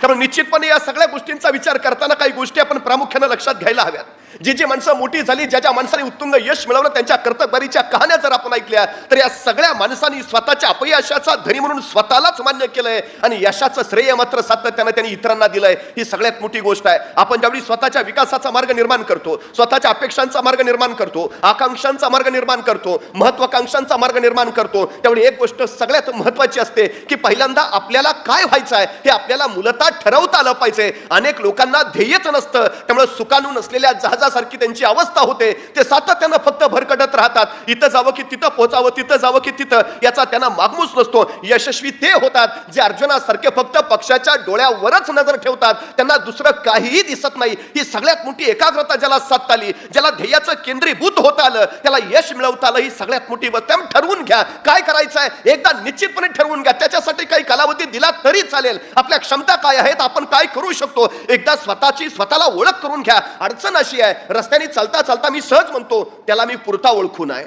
त्यामुळे निश्चितपणे या सगळ्या गोष्टींचा विचार करताना काही गोष्टी आपण प्रामुख्यानं लक्षात घ्यायला हव्यात. जी जी माणसं मोठी झाली ज्या ज्या माणसाने उत्तुंग यश मिळवलं त्यांच्या कर्तबरीच्या कहाण्या जर आपण ऐकल्या तर या सगळ्या माणसांनी स्वतःच्या अपयशाचा धनी म्हणून स्वतःलाच मान्य केलंय. आणि यशाचं श्रेय मात्र सातत्यानं त्यांनी इतरांना दिलंय. ही सगळ्यात मोठी गोष्ट आहे. आपण ज्यावेळी स्वतःच्या विकासाचा मार्ग निर्माण करतो स्वतःच्या अपेक्षांचा मार्ग निर्माण करतो आकांक्षांचा मार्ग निर्माण करतो महत्वाकांक्षांचा मार्ग निर्माण करतो त्यावेळी एक गोष्ट सगळ्यात महत्वाची असते की पहिल्यांदा आपल्याला काय व्हायचं आहे हे आपल्याला मूलतः ठरवता आलं पाहिजे. अनेक लोकांना ध्येयच नसतं. त्यामुळे सुकानू नसलेल्या जहाजा जहाजासारखी त्यांची अवस्था होते. ते सातत्यानं फक्त भरकटत राहतात. इथं जावं की तिथं पोहोचावं तिथं जावं की तिथं याचा त्यांना मागमूस नसतो. यशस्वी ते होतात जे अर्जुनासारखे फक्त पक्षाच्या डोळ्यावरच नजर ठेवतात. त्यांना दुसरं काहीही दिसत नाही. ही सगळ्यात मोठी एकाग्रता ज्याला साधता आली ज्याला ध्येयाचं केंद्रीभूत होता आलं त्याला यश मिळवता आलं ही सगळ्यात मोठी गोष्ट ठरवून घ्या. काय करायचं आहे एकदा निश्चितपणे ठरवून घ्या. त्याच्यासाठी काही कालावधी दिला तरी चालेल. आपल्या क्षमता काय आहेत? आपण काय करू शकतो? एकदा स्वतःची स्वतःला ओळख करून घ्या. अडचण अशी आहे रस्त्याने चालता चालता मी सहज म्हणतो त्याला मी पुरता ओळखून आहे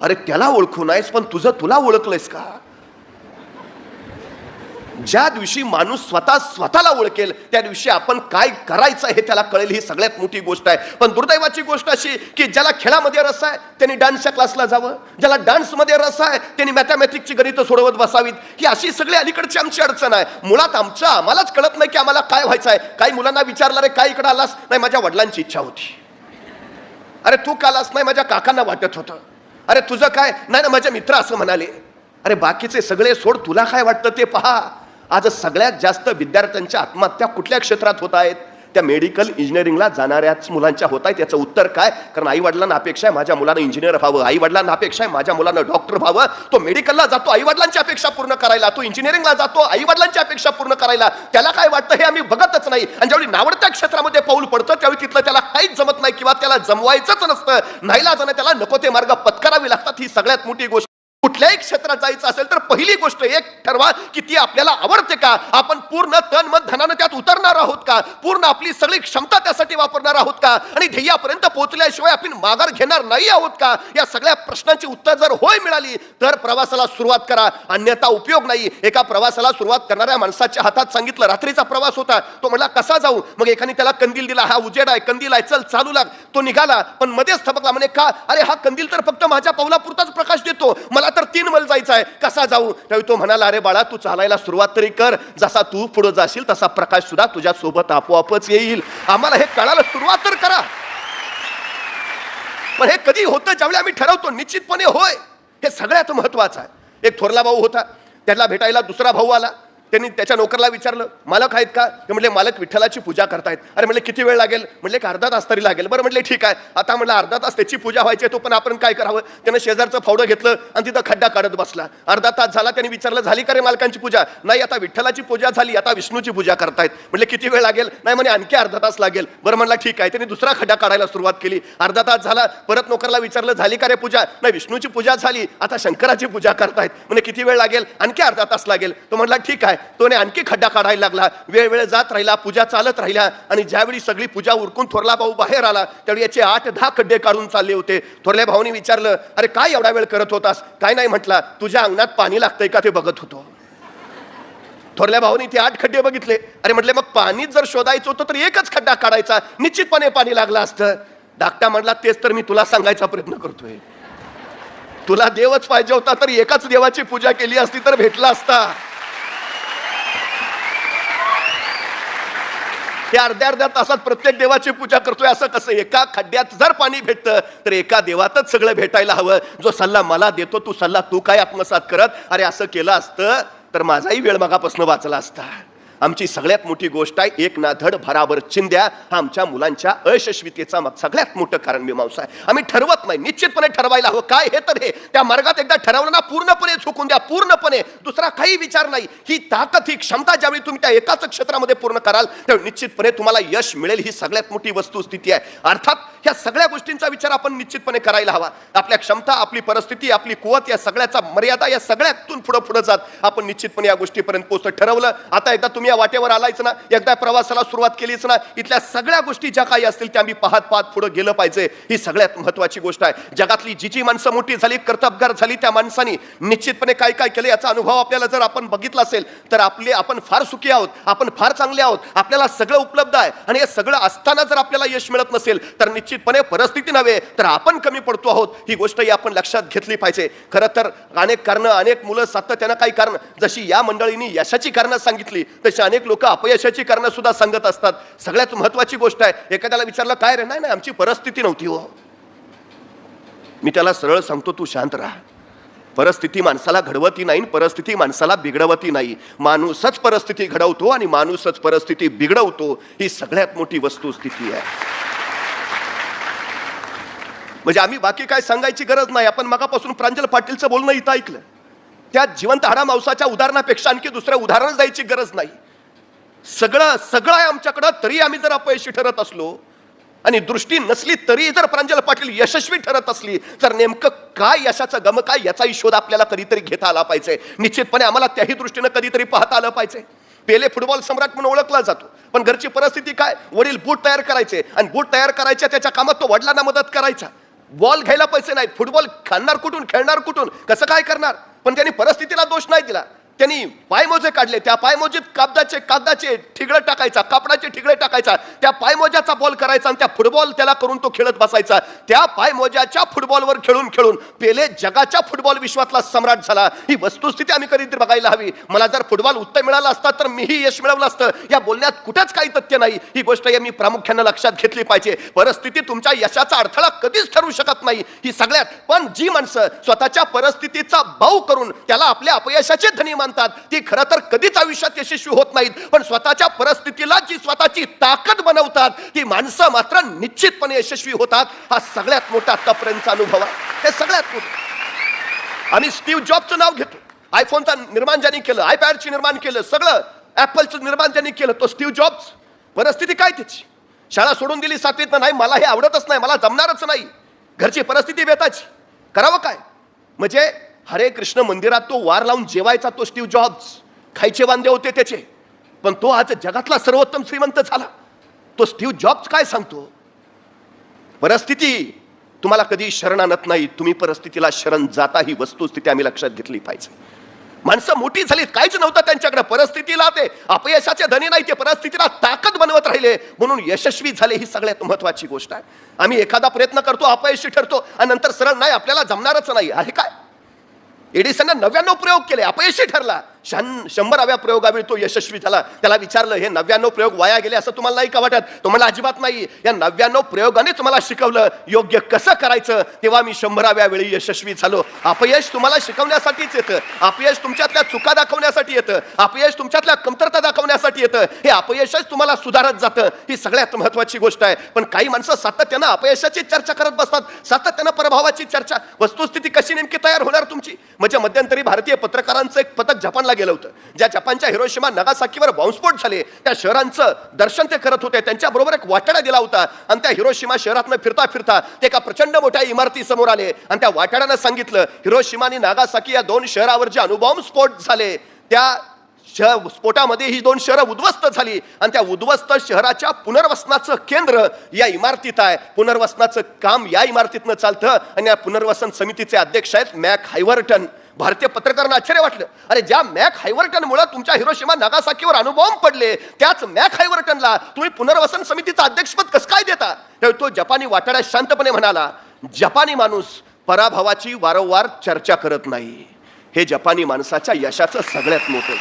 अरे त्याला ओळखून आहेस पण तुझं तुला ओळखलंयस का? ज्या दिवशी माणूस स्वतः स्वतःला ओळखेल त्या दिवशी आपण काय करायचं हे त्याला कळेल ही सगळ्यात मोठी गोष्ट आहे. पण दुर्दैवाची गोष्ट अशी की ज्याला खेळामध्ये रस आहे त्यांनी डान्सच्या क्लासला जावं. ज्याला डान्समध्ये रस आहे त्यांनी मॅथमॅटिक्सची गणितं सोडवत बसावीत. ही अशी सगळी अलीकडची आमची अडचण आहे. मुळात आमचं आम्हालाच कळत नाही की आम्हाला काय व्हायचं आहे काही मुलांना विचारलं रे काय इकडं आलास? नाही माझ्या वडिलांची इच्छा होती. अरे तू का आलास? नाही माझ्या काकांना वाटत होतं. अरे तुझं काय? नाही ना माझे मित्र असं म्हणाले. अरे बाकीचे सगळे सोड तुला काय वाटतं ते पहा. आज सगळ्यात जास्त विद्यार्थ्यांच्या आत्महत्या कुठल्या क्षेत्रात होत आहेत? त्या मेडिकल इंजिनिअरिंगला जाणाऱ्याच मुलांच्या होत आहेत याचं उत्तर काय? कारण आई वडिलांना अपेक्षा आहे माझ्या मुलानं इंजिनियर व्हावं. आई वडिलांना अपेक्षा आहे माझ्या मुलानं डॉक्टर व्हावं. तो मेडिकलला जातो आई वडिलांची अपेक्षा पूर्ण करायला. तो इंजिनिअरिंगला जातो आई वडिलांची अपेक्षा पूर्ण करायला. त्याला काय वाटतं हे आम्ही बघतच नाही. आणि ज्यावेळी नावडत्या क्षेत्रामध्ये पाऊल पडतं त्यावेळी तिथलं त्याला काहीच जमत नाही किंवा त्याला जमवायचंच नसतं. नाहीला जाणं त्याला नको ते मार्ग पत्करावे लागतात. ही सगळ्यात मोठी गोष्ट. कुठल्याही क्षेत्रात जायचं असेल तर पहिली गोष्ट एक ठरवा की ती आपल्याला आवडते का? आपण पूर्ण तन मन धनानं त्यात उतरणार आहोत का? पूर्ण आपली सगळी क्षमता त्यासाठी वापरणार आहोत का? आणि ध्येयापर्यंत पोहोचल्याशिवाय आपण माघार घेणार नाही आहोत का? या सगळ्या प्रश्नांची उत्तर जर होय मिळाली तर प्रवासाला सुरुवात करा. अन्यथा उपयोग नाही. एका प्रवासाला सुरुवात करणाऱ्या माणसाच्या हातात सांगितलं रात्रीचा प्रवास होता. तो म्हणला कसा जाऊ? मग एकाने त्याला कंदील दिला हा उजेड आहे कंदील आहे चल चालू लाग. तो निघाला पण मध्येच थबकला म्हणे का? अरे हा कंदील तर फक्त माझ्या पावलापुरताच प्रकाश देतो. मला तर तीन मैल जायचं आहे. कसा जाऊ? त्यावेळी तो म्हणाला अरे बाळा तू चालायला सुरुवात तरी कर. जसा तू पुढे जाशील तसा प्रकाश सुद्धा तुझ्या सोबत आपोआपच येईल. आम्हाला हे कळायला सुरुवात तर करा. पण हे कधी होतं ज्यावेळी आम्ही ठरवतो निश्चितपणे होय. हे सगळ्यात महत्वाचं आहे. एक थोरला भाऊ होता. त्याला भेटायला दुसरा भाऊ आला. त्यांनी त्याच्या नोकरला विचारलं मालक आहेत का? ते म्हटले मालक विठ्ठलाची पूजा करतायत. अरे म्हणले किती वेळ लागेल? म्हणले की अर्धा तास तरी लागेल. बरं म्हटले ठीक आहे. आता म्हटलं अर्धा तास त्याची पूजा व्हायची आहे, तो पण आपण काय करावं? त्यानं शेजारचं फावडं घेतलं आणि तिथं खड्डा काढत बसला. अर्धा तास झाला त्यांनी विचारलं झाली का रे मालकांची पूजा? नाही आता विठ्ठलाची पूजा झाली आता विष्णूची पूजा करतायत. म्हटले किती वेळ लागेल? नाही म्हणे आणखी अर्धा तास लागेल. बरं म्हणला ठीक आहे. त्यांनी दुसरा खड्डा काढायला सुरुवात केली. अर्धा तास झाला परत नोकरला विचारलं झाली का रे पूजा? नाही विष्णूची पूजा झाली आता शंकराची पूजा करतायत. म्हणजे किती वेळ लागेल? आणखी अर्धा तास लागेल. तो म्हणला ठीक आहे. तोने आणखी खड्डा काढायला लागला. वेळ वेळ जात राहिला पूजा चालत राहिल्या आणि ज्यावेळी सगळी पूजा उरकून थोरला भाऊ बाहेर आला त्यावेळी याचे आठ दहा खड्डे काढून चालले होते. थोरल्या भाऊने विचारलं अरे काय एवढा वेळ करत होतास? काय नाही म्हटला तुझ्या अंगणात पाणी लागतंय का? ते बघत होतो. थोरल्या भाऊनी ते आठ खड्डे बघितले. अरे म्हटले मग पाणी जर शोधायचं होतं तर एकच खड्डा काढायचा. निश्चितपणे पाणी लागलं असतं. धाकटा म्हटला तेच तर मी तुला सांगायचा प्रयत्न करतोय. तुला देवच पाहिजे होता तर एकाच देवाची पूजा केली असती तर भेटला असता. हे अर्ध्या अर्ध्या तासात प्रत्येक देवाची पूजा करतोय असं कसं एका खड्ड्यात जर पाणी भेटतं तर एका देवातच सगळं भेटायला हवं. जो सल्ला मला देतो तू सल्ला तू काय आत्मसात करत? अरे असं केलं असतं तर माझाही वेळ मगापासून वाचला असता. आमची सगळ्यात मोठी गोष्ट आहे एक ना धड भरावर चिंध्या हा आमच्या मुलांच्या अयशस्वीतेचा मग सगळ्यात मोठं कारण मीमांसा आहे. आम्ही ठरवत नाही निश्चितपणे ठरवायला हवं. काय हे तर हे? त्या मार्गात एकदा ठरवलं ना पूर्णपणे झुकून द्या पूर्णपणे. दुसरा काही विचार नाही. ही ताकद ही क्षमता ज्यावेळी तुम्ही त्या एकाच क्षेत्रामध्ये पूर्ण कराल त्यावेळी निश्चितपणे तुम्हाला यश मिळेल. ही सगळ्यात मोठी वस्तुस्थिती आहे. अर्थात ह्या सगळ्या गोष्टींचा विचार आपण निश्चितपणे करायला हवा. आपल्या क्षमता आपली परिस्थिती आपली कुवत या सगळ्याचा मर्यादा या सगळ्यातून पुढे पुढे जात. आपण निश्चितपणे या गोष्टीपर्यंत पोहोचतो ठरवलं. आता एकदा तुम्ही या वाटेवर आलायच ना एकदा प्रवासाला सुरुवात केलीच ना इथल्या सगळ्या गोष्टी ज्या काही असतील त्या आम्ही पाहत पाहत पुढे गेलं पाहिजे. ही सगळ्यात महत्वाची गोष्ट आहे. जगातली जी जी माणसं मोठी झाली कर्तबगार झाली त्या माणसांनी निश्चितपणे काय काय केलं याचा अनुभव आपल्याला जर आपण बघितला असेल तर आपले आपण फार सुखी आहोत आपण फार चांगले आहोत आपल्याला सगळं उपलब्ध आहे. आणि हे सगळं असताना जर आपल्याला यश मिळत नसेल तर निश्चितपणे परिस्थिती नव्हे तर आपण कमी पडतो आहोत. ही गोष्टही आपण लक्षात घेतली पाहिजे. खरं तर अनेक कारणं अनेक मुलं सातत्यानं काही कारण जशी या मंडळींनी यशाची कारणं सांगितली तशी अनेक लोक अपयशाची कारणं सुद्धा सांगत असतात. सगळ्यात महत्वाची गोष्ट आहे एखाद्याला विचारलं काय रे? नाही नाही आमची परिस्थिती नव्हती हो. मी त्याला सरळ सांगतो तू शांत राहा. परिस्थिती माणसाला घडवती नाही परिस्थिती माणसाला बिघडवती नाही. माणूसच परिस्थिती घडवतो आणि माणूसच परिस्थिती बिघडवतो ही सगळ्यात मोठी वस्तुस्थिती आहे. म्हणजे आम्ही बाकी काय सांगायची गरज नाही. आपण मगापासून प्रांजल पाटीलचं बोलणं इथं ऐकलं. त्या जिवंत हाडा मांसाच्या उदाहरणापेक्षा आणखी दुसरं उदाहरण द्यायची गरज नाही. सगळं सगळं आहे आमच्याकडं तरी आम्ही जर अपयशी ठरत असलो आणि दृष्टी नसली तरी जर प्रांजल पाटील यशस्वी ठरत असली तर नेमकं काय यशाचं गम काय याचाही शोध आपल्याला कधीतरी घेता आला पाहिजे? निश्चितपणे आम्हाला त्याही दृष्टीनं कधीतरी पाहता आलं पाहिजे. पेले फुटबॉल सम्राट म्हणून ओळखला जातो पण घरची परिस्थिती काय? वडील बूट तयार करायचे आणि बूट तयार करायच्या त्याच्या कामात तो वडिलांना मदत करायचा. बॉल घ्यायला पैसे नाहीत फुटबॉल खाणार कुठून खेळणार कुठून कसं काय करणार? पण त्यांनी परिस्थितीला दोष नाही दिला. त्यांनी पायमोजे काढले. त्या पायमोजीत कागदाचे कागदाचे ठिगळे टाकायचा कापडाचे ठिगळे टाकायचा. त्या पायमोज्याचा बॉल करायचा आणि त्या फुटबॉल त्याला करून तो खेळत बसायचा. त्या पायमोज्याच्या फुटबॉलवर खेळून खेळून पेले जगाच्या फुटबॉल विश्वातला सम्राट झाला. ही वस्तुस्थिती आम्ही कधीतरी बघायला हवी. मला जर फुटबॉल उत्तर मिळाला असता तर मीही यश मिळवलं असतं. या बोलण्यात कुठंच काही तथ्य नाही. ही गोष्ट या मी प्रामुख्यानं लक्षात घेतली पाहिजे. परिस्थिती तुमच्या यशाचा अडथळा कधीच ठरू शकत नाही. ही सगळ्यात पण जी माणसं स्वतःच्या परिस्थितीचा भाऊ करून त्याला आपल्या अपयशाचे धनी मान मानतात ती खरं तर कधीच आयुष्यात यशस्वी होत नाहीत. पण स्वतःच्या परिस्थितीला जी स्वतःची ताकद बनवतात ती माणसं मात्र निश्चितपणे यशस्वी होतात. हा सगळ्यात मोठा आतापर्यंतचा अनुभव आहे. हे सगळ्यात मोठं. आम्ही स्टीव्ह जॉबचं नाव घेतो. आयफोनचं निर्माण ज्यांनी केलं आयपॅडची निर्माण केलं सगळं ॲपलचं निर्माण ज्यांनी केलं तो स्टीव्ह जॉब्स. परिस्थिती काय त्याची शाळा सोडून दिली सातवीत नाही मला हे आवडतच नाही मला जमणारच नाही. घरची परिस्थिती बेताची. करावं काय? म्हणजे हरे कृष्ण मंदिरात तो वार लावून जेवायचा तो स्टीव्ह जॉब्स. खायचे वांदे होते त्याचे. पण तो आज जगातला सर्वोत्तम श्रीमंत झाला. तो स्टीव्ह जॉब्स काय सांगतो? परिस्थिती तुम्हाला कधी शरण आणत नाही. तुम्ही परिस्थितीला शरण जाता ही वस्तुस्थिती आम्ही लक्षात घेतली पाहिजे. माणसं मोठी झालीत. काहीच नव्हतं त्यांच्याकडे. परिस्थितीला ते अपयशाचे धनी नाही ते परिस्थितीला ताकद बनवत राहिले. म्हणून यशस्वी झाले ही सगळ्यात महत्वाची गोष्ट आहे. आम्ही एखादा प्रयत्न करतो अपयशी ठरतो आणि नंतर सरळ नाही. आपल्याला जमणारच नाही. आहे काय? एडिसनने नव्याण्णव प्रयोग केले अपयशी ठरला. शन शंभराव्या प्रयोगावेळी तो यशस्वी झाला. त्याला विचारलं हे नव्याण्णव प्रयोग वाया गेले असं तुम्हाला नाही का वाटत? तुम्हाला अजिबात नाही. या नव्याण्णव प्रयोगाने तुम्हाला शिकवलं योग्य कसं करायचं? तेव्हा मी शंभराव्या वेळी यशस्वी झालो. अपयश तुम्हाला शिकवण्यासाठीच येतं. अपयश तुमच्यातल्या चुका दाखवण्यासाठी येतं. अपयश तुमच्यातल्या कमतरता दाखवण्यासाठी येतं. हे अपयशच तुम्हाला सुधारत जातं. ही सगळ्यात महत्वाची गोष्ट आहे. पण काही माणसं सातत्यानं अपयशाची चर्चा करत बसतात. सातत्यानं प्रभावाची चर्चा. वस्तुस्थिती कशी नेमकी तयार होणार तुमची? म्हणजे मध्यंतरी भारतीय पत्रकारांचं एक पथक जपानला गेलं होतं. ज्या जपानच्या हिरोशिमा नगासाकीवर बॉम्बस्फोट झाले त्या शहरांचं दर्शन ते करत होते. त्यांच्याबरोबर एक वाटाडा दिला होता आणि त्या हिरोशिमा शहरातनं फिरता फिरता ते एका प्रचंड मोठ्या इमारती समोर आले आणि त्या वाटाड्यानं सांगितलं हिरोशिमा आणि नागासाकी या दोन शहरावर जे अणुबॉम्ब स्फोट झाले त्या शह स्फोटामध्ये ही दोन शहरं उद्ध्वस्त झाली आणि त्या उद्ध्वस्त शहराच्या पुनर्वसनाचं केंद्र या इमारतीत आहे. पुनर्वसनाचं काम या इमारतीतनं चालतं आणि या पुनर्वसन समितीचे अध्यक्ष आहेत मॅक हायवर्टन. भारतीय पत्रकारांना आश्चर्य वाटलं. अरे ज्या मॅक हायवर्टनमुळे तुमच्या हिरोशिमा नागासाकीवर अणुबॉम्ब पडले त्याच मॅक हायवर्टनला तुम्ही पुनर्वसन समितीचं अध्यक्षपद कसं काय देता? त्यावेळी तो जपानी वाटाड्यात शांतपणे म्हणाला जपानी माणूस पराभवाची वारंवार चर्चा करत नाही. हे जपानी माणसाच्या यशाचं सगळ्यात मोठं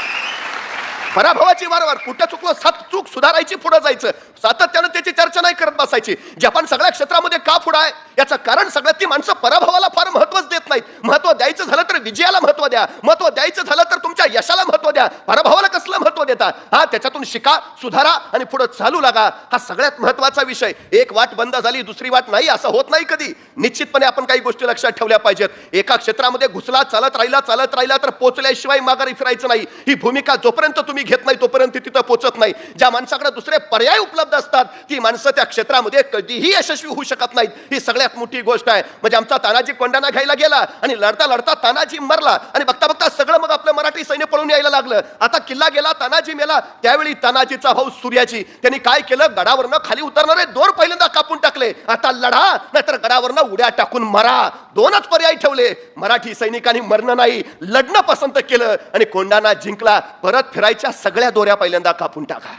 पराभवाची वारंवार कुठं चुकलं सात चूक सुधारायची पुढे जायचं. सातत्यानं त्याची चर्चा नाही करत बसायची. जपान सगळ्या क्षेत्रामध्ये का पुढं आहे? याचं कारण सगळ्यात ती माणसं पराभवाला फार महत्वच देत नाहीत. महत्त्व द्यायचं झालं तर विजयाला महत्त्व द्या. महत्त्व द्यायचं झालं तर तुमच्या यशाला महत्त्व द्या. पराभवाला कसलं महत्त्व देता? हा त्याच्यातून शिका सुधारा आणि पुढे चालू लागा. हा सगळ्यात महत्त्वाचा विषय. एक वाट बंद झाली दुसरी वाट नाही. असं होत नाही कधी. निश्चितपणे आपण काही गोष्टी लक्षात ठेवल्या पाहिजेत. एका क्षेत्रामध्ये घुसला चालत राहिला चालत राहिला तर पोचल्याशिवाय माघारी फिरायचं नाही. ही भूमिका जोपर्यंत तुम्ही मी घेत नाही तोपर्यंत ती तिथं पोचत नाही. ज्या माणसाकडे दुसरे पर्याय उपलब्ध असतात ती माणसं त्या क्षेत्रामध्ये कधीही यशस्वी होऊ शकत नाहीत. ही सगळ्यात मोठी गोष्ट आहे. म्हणजे आमचा तानाजी कोंडाना घ्यायला गेला आणि लढता लढता तानाजी मरला. आणि बघता बघता सगळं मग आपलं मराठी सैन्य पळून यायला लागलं. आता किल्ला गेला तानाजी मेला. त्यावेळी तानाजीचा भाऊ सूर्याजी. त्यांनी काय केलं? गडावरनं खाली उतरणारे दोर पहिल्यांदा कापून टाकले. आता लढा नाहीतर गडावरनं उड्या टाकून मरा. दोनच पर्याय ठेवले. मराठी सैनिकांनी मरणं नाही लढणं पसंत केलं. आणि कोंडाना जिंकला. परत फिरायच्या सगळ्या दोऱ्या पहिल्यांदा कापून टाका.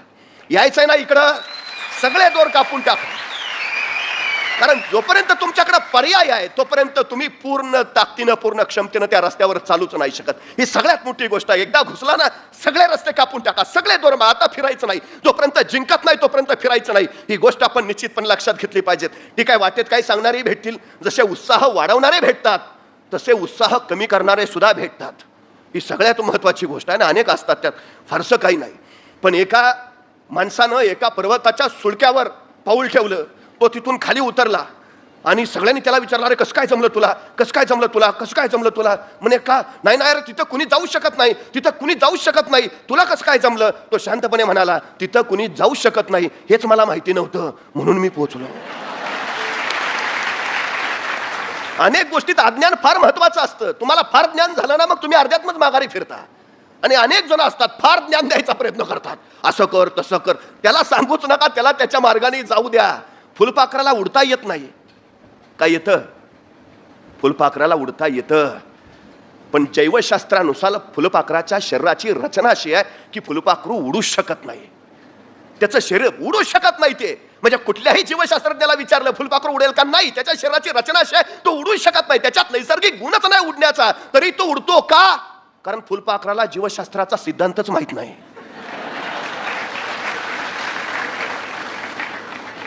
यायचंय ना इकडं सगळे दोर कापून टाका. कारण जोपर्यंत तुमच्याकडे पर्याय आहे तोपर्यंत तुम्ही पूर्ण ताकदीनं पूर्ण क्षमतेनं त्या रस्त्यावर चालूच नाही शकत. ही सगळ्यात मोठी गोष्ट आहे. एकदा घुसला ना सगळे रस्ते कापून टाका. सगळे दोर मग आता फिरायचं नाही. जोपर्यंत जिंकत नाही तोपर्यंत फिरायचं नाही. ही गोष्ट आपण निश्चितपणे लक्षात घेतली पाहिजेत. ठीक आहे वाटेत काही सांगणारे भेटतील. जसे उत्साह वाढवणारे भेटतात तसे उत्साह कमी करणारे सुद्धा भेटतात. ही सगळ्यात महत्वाची गोष्ट आहे ना अनेक असतात त्यात. फारसं काही नाही. पण एका माणसानं एका पर्वताच्या सुळक्यावर पाऊल ठेवलं तो तिथून खाली उतरला आणि सगळ्यांनी त्याला विचारलं अरे कसं काय जमलं तुला? कसं काय जमलं तुला? कसं काय जमलं तुला? म्हणे का? नाही नाही अरे तिथं कुणी जाऊ शकत नाही. तिथं कुणी जाऊ शकत नाही. तुला कसं काय जमलं? तो शांतपणे म्हणाला तिथं कुणी जाऊ शकत नाही. हेच मला माहिती नव्हतं. म्हणून मी पोहोचलो. अनेक गोष्टीत अज्ञान फार महत्वाचं असतं. तुम्हाला फार ज्ञान झालं ना मग तुम्ही अर्ध्यात्मच माघारी फिरता. आणि अनेक जण असतात फार ज्ञान द्यायचा प्रयत्न करतात. असं कर तसं कर. त्याला सांगूच नका त्याला त्याच्या मार्गाने जाऊ द्या. फुलपाखराला उडता येत नाही. काय येतं? फुलपाखराला उडता येतं. पण जैवशास्त्रानुसार फुलपाखराच्या शरीराची रचना अशी आहे की फुलपाखरू उडूच शकत नाही. त्याचं शरीर उडू शकत नाही ते. म्हणजे कुठल्याही जीवशास्त्रज्ञाला विचारलं फुलपाखरू उडेल का? नाही. त्याच्या शरीराची रचना अशी आहे तो उडू शकत नाही. त्याच्यात नैसर्गिक गुणच नाही उडण्याचा. तरी तो उडतो का? कारण फुलपाखराला जीवशास्त्राचा सिद्धांतच माहीत नाही.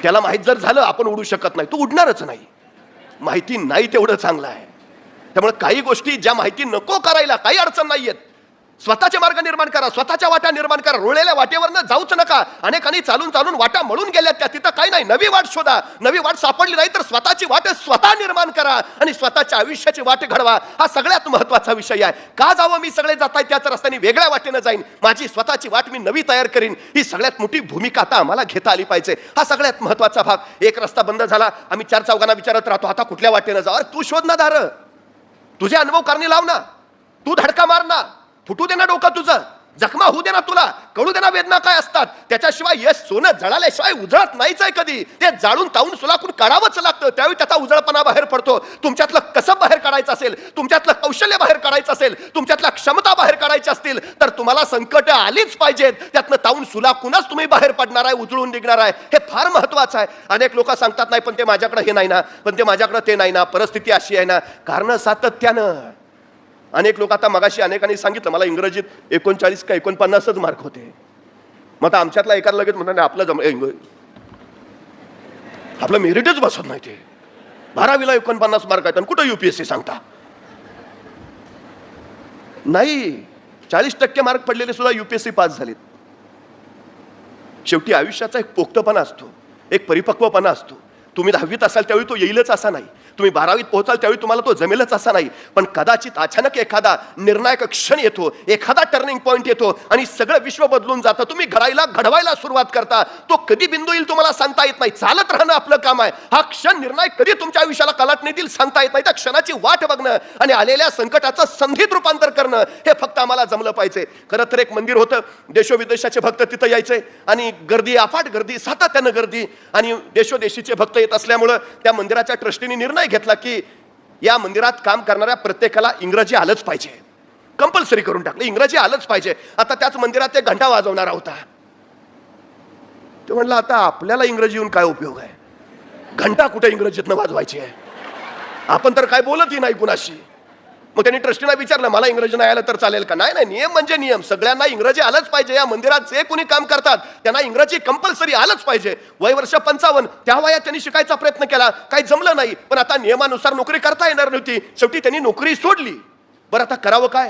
त्याला माहीत जर झालं आपण उडू शकत नाही. तो उडणारच नाही. माहिती नाही तेवढं चांगलं आहे. त्यामुळे काही गोष्टी ज्या माहिती नको करायला काही अडचण नाही आहेत स्वतःचे मार्ग निर्माण करा स्वतःच्या वाटा निर्माण करा. रोळलेल्या वाटेवरनं जाऊच नका. अनेकांनी चालून चालून वाटा मळून गेल्यात त्या. तिथं काही नाही. नवी वाट शोधा. नवी वाट सापडली नाही तर स्वतःची वाट स्वतः निर्माण करा आणि स्वतःच्या आयुष्याची वाट घडवा. हा सगळ्यात महत्त्वाचा विषय आहे. का जावं मी सगळे जात आहे त्याच रस्त्याने वेगळ्या वाटेनं जाईन. माझी स्वतःची वाट मी नवी तयार करीन. ही सगळ्यात मोठी भूमिका आता आम्हाला घेता आली पाहिजे. हा सगळ्यात महत्त्वाचा भाग. एक रस्ता बंद झाला. आम्ही चार चौघांना विचारत राहतो आता कुठल्या वाटेनं जा अरे तू शोध ना दार. तुझे अनुभव करणे लाव ना. तू धडका मार ना. फुटू दे ना डोकं तुझं. जखमा होऊ दे ना तुला. कळू दे ना वेदना काय असतात. त्याच्याशिवाय यश सोनं जळाल्याशिवाय उजळत नाहीच आहे कधी. ते जाळून तावून सुलाकून काढावंच लागतं. त्यावेळी त्याचा उजळपणा बाहेर पडतो. तुमच्यातलं कसं बाहेर काढायचं असेल तुमच्यातलं कौशल्य बाहेर काढायचं असेल तुमच्यातल्या क्षमता बाहेर काढायच्या असतील तर तुम्हाला संकट आलीच पाहिजेत. त्यातनं तावून सुलाकूनच तुम्ही बाहेर पडणार आहे उजळून निघणार आहे. हे फार महत्वाचं आहे. अनेक लोक सांगतात नाही पण ते माझ्याकडे हे नाही ना. पण ते माझ्याकडे ते नाही ना. परिस्थिती अशी आहे ना. कारण सातत्यानं अनेक लोक आता मगाशी अनेकांनी सांगितलं मला इंग्रजीत एकोणचाळीस का एकोणपन्नासच मार्क होते. मग आता आमच्यातला एका लगेच म्हणतात आपलं जम आपलं मेरिटच बसत नाही ते. बारावीला एकोणपन्नास मार्क आहेत आणि कुठं युपीएससी सांगता? नाही चाळीस टक्के मार्क पडलेले सुद्धा युपीएससी पास झालेत. शेवटी आयुष्याचा एक पोक्तपणा असतो एक परिपक्वपणा असतो. तुम्ही दहावीत असाल त्यावेळी तो येईलच असा नाही. तुम्ही बारावीत पोहोचाल त्यावेळी तुम्हाला तो जमेलच असा नाही. पण कदाचित अचानक एखादा निर्णायक क्षण येतो एखादा टर्निंग पॉईंट येतो आणि सगळं विश्व बदलून जातं. तुम्ही घडायला घडवायला सुरुवात करता. तो कधी बिंदू येईल तुम्हाला सांगता येत नाही. चालत राहणं आपलं काम आहे. हा क्षण निर्णय कधी तुमच्या आयुष्याला कलाटणी देईल सांगता येत नाही. त्या क्षणाची वाट बघणं आणि आलेल्या संकटाचं संधीत रूपांतर करणं हे फक्त आम्हाला जमलं पाहिजे. खरं तर एक मंदिर होतं. देशोविदेशाचे भक्त तिथं यायचे आणि गर्दी अफाट गर्दी सातत्यानं गर्दी आणि देशोदेशीचे भक्त येत असल्यामुळं त्या मंदिराच्या ट्रस्टीने निर्णय घेतला की या मंदिरात काम करणाऱ्या प्रत्येकाला इंग्रजी आलंच पाहिजे. कंपल्सरी करून टाकलं. इंग्रजी आलंच पाहिजे. आता त्याच मंदिरात ते घंटा वाजवणारा होता. ते म्हणलं आता आपल्याला इंग्रजी येऊन काय उपयोग आहे? घंटा कुठे इंग्रजीतनं वाजवायची आहे? आपण तर काय बोलतही नाही कुणाशी. मग त्यांनी ट्रस्टीला विचारलं मला इंग्रजी नाही आलं तर चालेल का? नाही नाही नियम म्हणजे नियम. सगळ्यांना इंग्रजी आलंच पाहिजे. या मंदिरात जे कोणी काम करतात त्यांना इंग्रजी कंपल्सरी आलंच पाहिजे. वय वर्ष पंचावन्न. त्या वयात त्यांनी शिकायचा प्रयत्न केला. काही जमलं नाही. पण आता नियमानुसार नोकरी करता येणार नव्हती. शेवटी त्यांनी नोकरी सोडली. बरं आता करावं काय?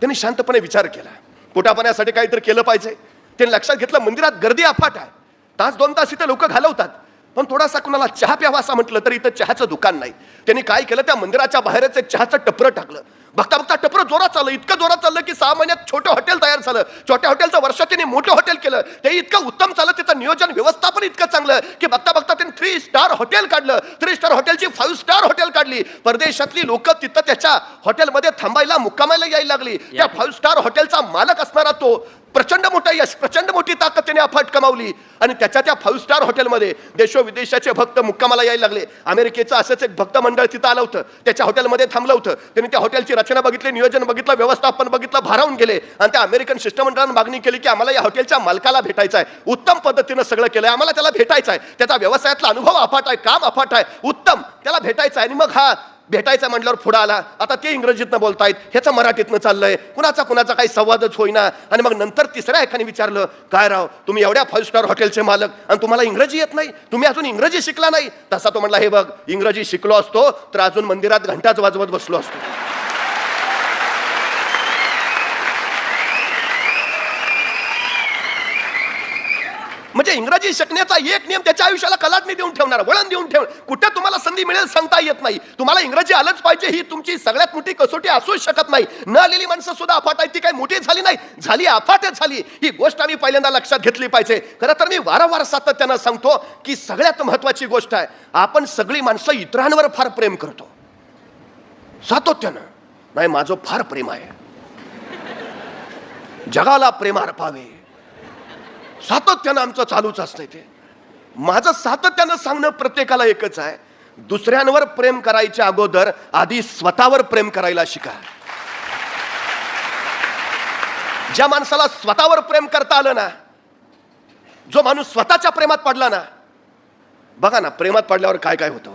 त्यांनी शांतपणे विचार केला. पोटापाण्यासाठी काहीतरी केलं पाहिजे. त्यांनी लक्षात घेतलं मंदिरात गर्दी अफाट आहे. तास दोन तास इथे लोक घालवतात. पण थोडासा कुणाला चहा प्यावा असा म्हटलं तर इथं चहाचं दुकान नाही. त्यांनी काय केलं? त्या मंदिराच्या बाहेरच एक चहाचं टपरं टाकलं. बघता बघता टपरं जोरात चाललं इतकं जोरात चाललं की सहा महिन्यात छोटं हॉटेल तयार झालं. छोट्या हॉटेलचं वर्षात त्यांनी मोठं हॉटेल केलं. ते इतकं उत्तम चाललं त्याचं नियोजन व्यवस्थापन इतकं चांगलं की बघता बघता त्यांनी थ्री स्टार हॉटेल काढलं. थ्री स्टार हॉटेलची फाईव्ह स्टार हॉटेल काढली. परदेशातली लोक तिथं त्याच्या हॉटेलमध्ये थांबायला मुक्कामायला यायला लागली. त्या फाईव्ह स्टार हॉटेलचा मालक असणारा तो प्रचंड मोठा यश प्रचंड मोठी ताकद त्याने अफाट कमावली. आणि त्याच्या त्या फाईव्ह स्टार हॉटेलमध्ये देशोविदेशाचे भक्त मुक्कामाला यायला लागले. अमेरिकेचं असंच एक भक्त मंडळ तिथं आलं होतं. त्याच्या हॉटेलमध्ये थांबलं होतं. त्यांनी त्या हॉटेलची रचना बघितली नियोजन बघितलं व्यवस्थापन बघितलं भारावून गेले. आणि त्या अमेरिकन शिष्टमंडळानं मागणी केली की आम्हाला या हॉटेलच्या मालकाला भेटायचं आहे उत्तम पद्धतीनं सगळं केलंय. आम्हाला त्याला भेटायचं आहे त्याचा व्यवसायातला अनुभव अफाट आहे काम अफाट आहे. उत्तम. त्याला भेटायचं आहे आणि मग हा भेटायचा म्हटल्यावर पुढं आला. आता ते इंग्रजीतनं बोलतायत. ह्याचं मराठीतनं चाललंय. कुणाचा कुणाचा काही संवादच होईना. आणि मग नंतर तिसऱ्या एकाने विचारलं काय राव तुम्ही एवढ्या फाईव्ह स्टार हॉटेलचे मालक आणि तुम्हाला इंग्रजी येत नाही? तुम्ही अजून इंग्रजी शिकला नाही? तसा तो म्हटला हे बघ इंग्रजी शिकलो असतो तर अजून मंदिरात घंटाच वाजवत बसलो असतो. म्हणजे इंग्रजी शिकण्याचा एक नियम त्याच्या आयुष्याला कलाटणी देऊन ठेवणार वळण देऊन ठेव. कुठे तुम्हाला संधी मिळेल सांगता येत नाही. तुम्हाला इंग्रजी आलंच पाहिजे ही तुमची सगळ्यात मोठी कसोटी असूच शकत नाही. न आलेली माणसं सुद्धा अफाट आहेत ती काही मोठी झाली नाही. झाली अफाटच झाली. ही गोष्ट आम्ही पहिल्यांदा लक्षात घेतली पाहिजे. खरं तर मी वारंवार सातत्यानं सांगतो की सगळ्यात महत्वाची गोष्ट आहे आपण सगळी माणसं इतरांवर फार प्रेम करतो. सातत्यानं. नाही माझं फार प्रेम आहे. जगाला प्रेम अर्पावे सातत्यानं आमचं चालूच असतंय ते. माझं सातत्यानं सांगणं प्रत्येकाला एकच आहे. दुसऱ्यांवर प्रेम करायच्या अगोदर आधी स्वतःवर प्रेम करायला शिका. ज्या माणसाला स्वतःवर प्रेम करता आलं ना जो माणूस स्वतःच्या प्रेमात पडला ना बघा ना प्रेमात पडल्यावर काय काय होतं?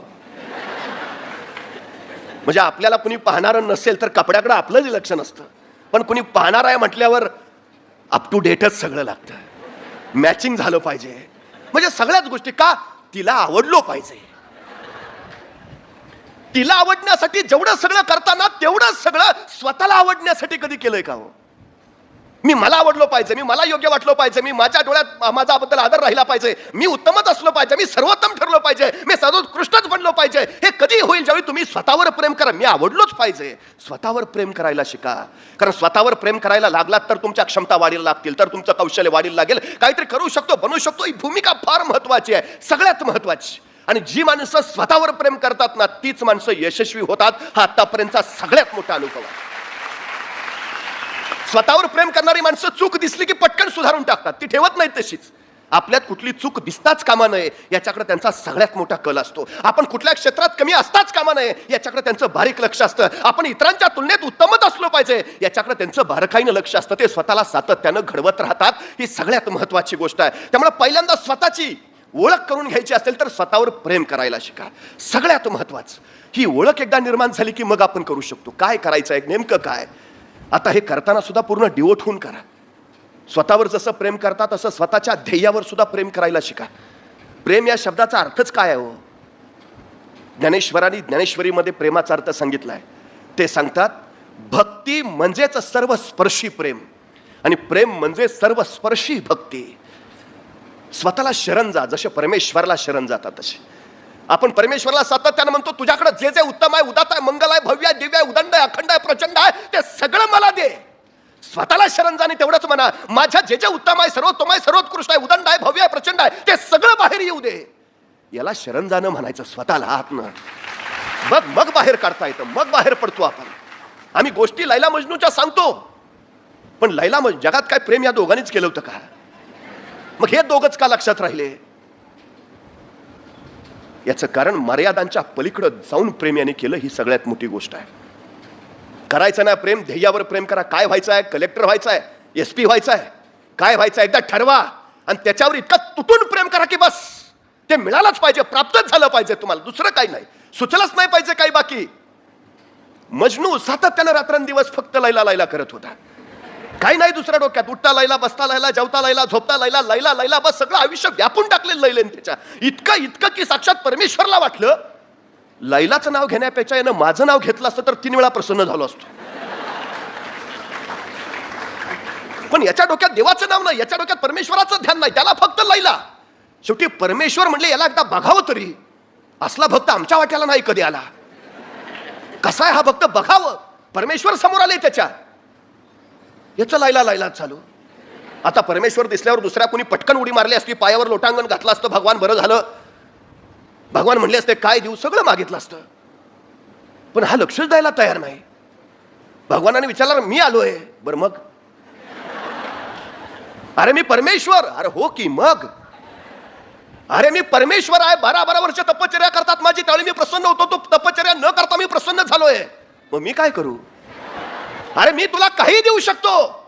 म्हणजे आपल्याला कुणी पाहणारं नसेल तर कपड्याकडे आपलंच लक्ष नसतं. पण कुणी पाहणार आहे म्हटल्यावर अप टू डेटच सगळं लागतं. मॅचिंग झालं पाहिजे. म्हणजे सगळ्याच गोष्टी का? तिला आवडलो पाहिजे. तिला आवडण्यासाठी जेवढं सगळं करताना तेवढं सगळं स्वतःला आवडण्यासाठी कधी केलंय का हो? मी मला आवडलो पाहिजे मी मला योग्य वाटलो पाहिजे मी माझ्या डोळ्यात माझ्याबद्दल आदर राहिला पाहिजे मी उत्तमच असलो पाहिजे मी सर्वोत्तम ठरलो पाहिजे मी सर्वोत्कृष्टच बनलो पाहिजे हे कधी होईल ज्यावेळी तुम्ही स्वतःवर प्रेम करा. मी आवडलोच पाहिजे. स्वतःवर प्रेम करायला शिका. कारण स्वतःवर प्रेम करायला लागलात तर तुमच्या क्षमता वाढीला लागतील तर तुमचं कौशल्य वाढीला लागेल. काहीतरी करू शकतो बनवू शकतो ही भूमिका फार महत्वाची आहे सगळ्यात महत्वाची. आणि जी माणसं स्वतःवर प्रेम करतात ना तीच माणसं यशस्वी होतात. हा आतापर्यंतचा सगळ्यात मोठा अनुभव आहे. स्वतःवर प्रेम करणारी माणसं चूक दिसली की पटकन सुधारून टाकतात. ती ठेवत नाहीत तशीच. आपल्यात कुठली चूक दिसताच कामा नये याच्याकडे त्यांचा सगळ्यात मोठा कल असतो. आपण कुठल्या क्षेत्रात कमी असताच कामा नये याच्याकडे त्यांचं बारीक लक्ष असतं. आपण इतरांच्या तुलनेत उत्तमच असलो पाहिजे. याच्याकडे त्यांचं बारकाईनं लक्ष असतं. ते स्वतःला सातत्यानं घडवत राहतात. ही सगळ्यात महत्वाची गोष्ट आहे. त्यामुळे पहिल्यांदा स्वतःची ओळख करून घ्यायची असेल तर स्वतःवर प्रेम करायला शिका. सगळ्यात महत्वाचं ही ओळख एकदा निर्माण झाली की मग आपण करू शकतो. काय करायचं आहे? नेमकं काय? आता हे करताना सुद्धा पूर्ण डिवोट होऊन करा. स्वतःवर जसं प्रेम करता तसं स्वतःच्या ध्येयावर सुद्धा प्रेम करायला शिका. प्रेम या शब्दाचा अर्थच काय आहे हो? ज्ञानेश्वरांनी ज्ञानेश्वरीमध्ये प्रेमाचा अर्थ सांगितलाय. ते सांगतात भक्ती म्हणजेच सर्व स्पर्शी प्रेम. आणि प्रेम म्हणजे सर्व स्पर्शी भक्ती. स्वतःला शरण जा जसे परमेश्वरला शरण जातात तसे. आपण परमेश्वरला सातत्यानं म्हणतो तुझ्याकडे जे जे उत्तम आहे उदात आहे मंगल आहे भव्य आहे दिव्य आहे उदंड आहे अखंड आहे प्रचंड आहे ते सगळं मला दे. स्वतःला शरण जाणे तेवढंच म्हणा माझ्या जे जे उत्तम आहे सर्वोत्तम आहे सर्वोत्कृष्ट आहे उदंड आहे भव्य आहे प्रचंड आहे ते सगळं बाहेर येऊ दे. याला शरण जाणं म्हणायचं स्वतःला आतनं. मग मग बाहेर काढता येतं मग बाहेर पडतो आपण. आम्ही गोष्टी लैला मजनूच्या सांगतो. पण लैला मज जगात काय प्रेम या दोघांनीच केलं होतं का? मग हे दोघच का लक्षात राहिले? याचं कारण मर्यादांच्या पलीकडं जाऊन प्रेम याने केलं ही सगळ्यात मोठी गोष्ट आहे. करायचं ना प्रेम ध्येयावर प्रेम करा. काय व्हायचं आहे कलेक्टर व्हायचं आहे एस पी व्हायचं आहे काय व्हायचं आहे एकदा ठरवा. आणि त्याच्यावर इतकं तुटून प्रेम करा की बस. ते मिळालंच पाहिजे प्राप्तच झालं पाहिजे तुम्हाला. दुसरं काही नाही. सुचलंच नाही पाहिजे काही बाकी. मजनू सातत्यानं रात्रंदिवस फक्त लैला लैला करत होता. काही नाही दुसऱ्या डोक्यात. उठता लायला बसता लायला जेवता लायला झोपता लायला लैला लैला बस सगळं आयुष्य व्यापून टाकलेलं लैलेन त्याच्या. इतकं इतकं की साक्षात परमेश्वरला वाटलं लैलाचं नाव घेण्यापेक्षा यानं माझं नाव घेतलं असतं तर तीन वेळा प्रसन्न झालो असतो. पण याच्या डोक्यात देवाचं नाव नाही याच्या डोक्यात परमेश्वराचं ध्यान नाही त्याला फक्त लैला शेवटी परमेश्वर म्हणले याला एकदा बघावं तरी. असला भक्त आमच्या वाट्याला नाही कधी आला. कसा आहे हा भक्त? बघावं. परमेश्वर समोर आले त्याच्या. याचं लायला लायला चालू. आता परमेश्वर दिसल्यावर दुसऱ्या कोणी पटकन उडी मारली असती पायावर लोटांगण घातलं असतं भगवान बरं झालं. भगवान म्हणले असते काय देऊ? सगळं मागितलं असतं. पण हा लक्षच द्यायला तयार नाही. भगवानाने विचारलं मी आलोय. बरं मग? अरे मी परमेश्वर. अरे हो की मग? अरे मी परमेश्वर आहे बारा बारा वर्ष तपश्चर्या करतात माझी त्यावेळी मी प्रसन्न होतो तो तपश्चर्या न करता मी प्रसन्न झालोय. मग मी काय करू? अरे मी तुला काही देऊ शकतो.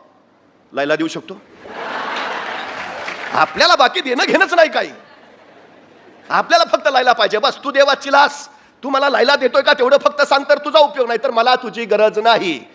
लयला देऊ शकतो. आपल्याला बाकी देणं घेणंच नाही काही. आपल्याला फक्त लायला पाहिजे. बस तू देवाची लास. तू मला लायला देतोय का तेवढं फक्त सांग तर तुझा उपयोग. नाही तर मला तुझी गरज नाही.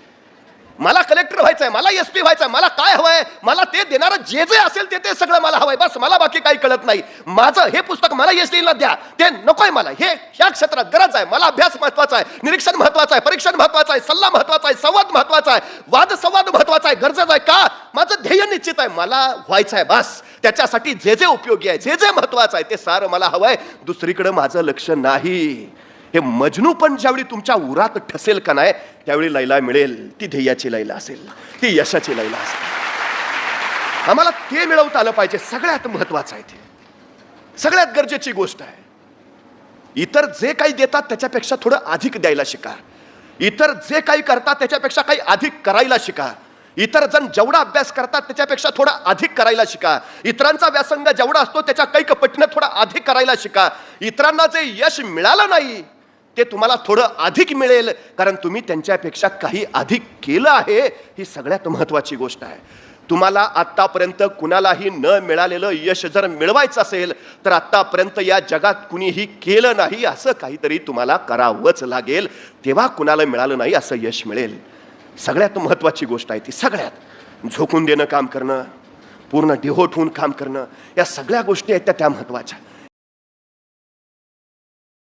मला कलेक्टर व्हायचंय मला एस पी व्हायचंय मला काय हवंय? मला ते देणारं जे जे असेल ते ते सगळं मला हवंय. बस मला बाकी काही कळत नाही. माझं हे पुस्तक मला एस टीला द्या. ते नकोय मला. हे ह्या क्षेत्रात गरज आहे. मला अभ्यास महत्त्वाचा आहे निरीक्षण महत्वाचं आहे परीक्षण महत्वाचं आहे सल्ला महत्त्वाचा आहे संवाद महत्त्वाचा आहे वाद संवाद महत्त्वाचा आहे गरजेचं आहे का? माझं ध्येय निश्चित आहे. मला व्हायचं आहे बस. त्याच्यासाठी जे जे उपयोगी आहे जे जे महत्वाचं आहे ते सारं मला हवंय. दुसरीकडे माझं लक्ष नाही. हे मजनू पण ज्यावेळी तुमच्या उरात ठसेल का नाही त्यावेळी लैला मिळेल. ती ध्येयाची लैला असेल. ती यशाची लैला असेल. आम्हाला ते मिळवता आलं पाहिजे. सगळ्यात महत्वाचं आहे ते. सगळ्यात गरजेची गोष्ट आहे. इतर जे काही देतात त्याच्यापेक्षा थोडं अधिक द्यायला शिका. इतर जे काही करतात त्याच्यापेक्षा काही अधिक करायला शिका. इतर जण जेवढा अभ्यास करतात त्याच्यापेक्षा थोडा अधिक करायला शिका. इतरांचा व्यासंग जेवढा असतो त्याच्या काही पटीनं थोडा अधिक करायला शिका. इतरांना जे यश मिळालं नाही ते तुम्हाला थोडं अधिक मिळेल. कारण तुम्ही त्यांच्यापेक्षा काही अधिक केलं आहे ही सगळ्यात महत्त्वाची गोष्ट आहे. तुम्हाला आत्तापर्यंत कुणालाही न मिळालेलं यश जर मिळवायचं असेल तर आत्तापर्यंत या जगात कुणीही केलं नाही असं काहीतरी तुम्हाला करावंच लागेल. तेव्हा कुणाला मिळालं नाही असं यश मिळेल. सगळ्यात महत्त्वाची गोष्ट आहे ती सगळ्यात. झोकून देणं काम करणं पूर्ण डिहोट होऊन काम करणं या सगळ्या गोष्टी आहेत त्या त्या महत्त्वाच्या.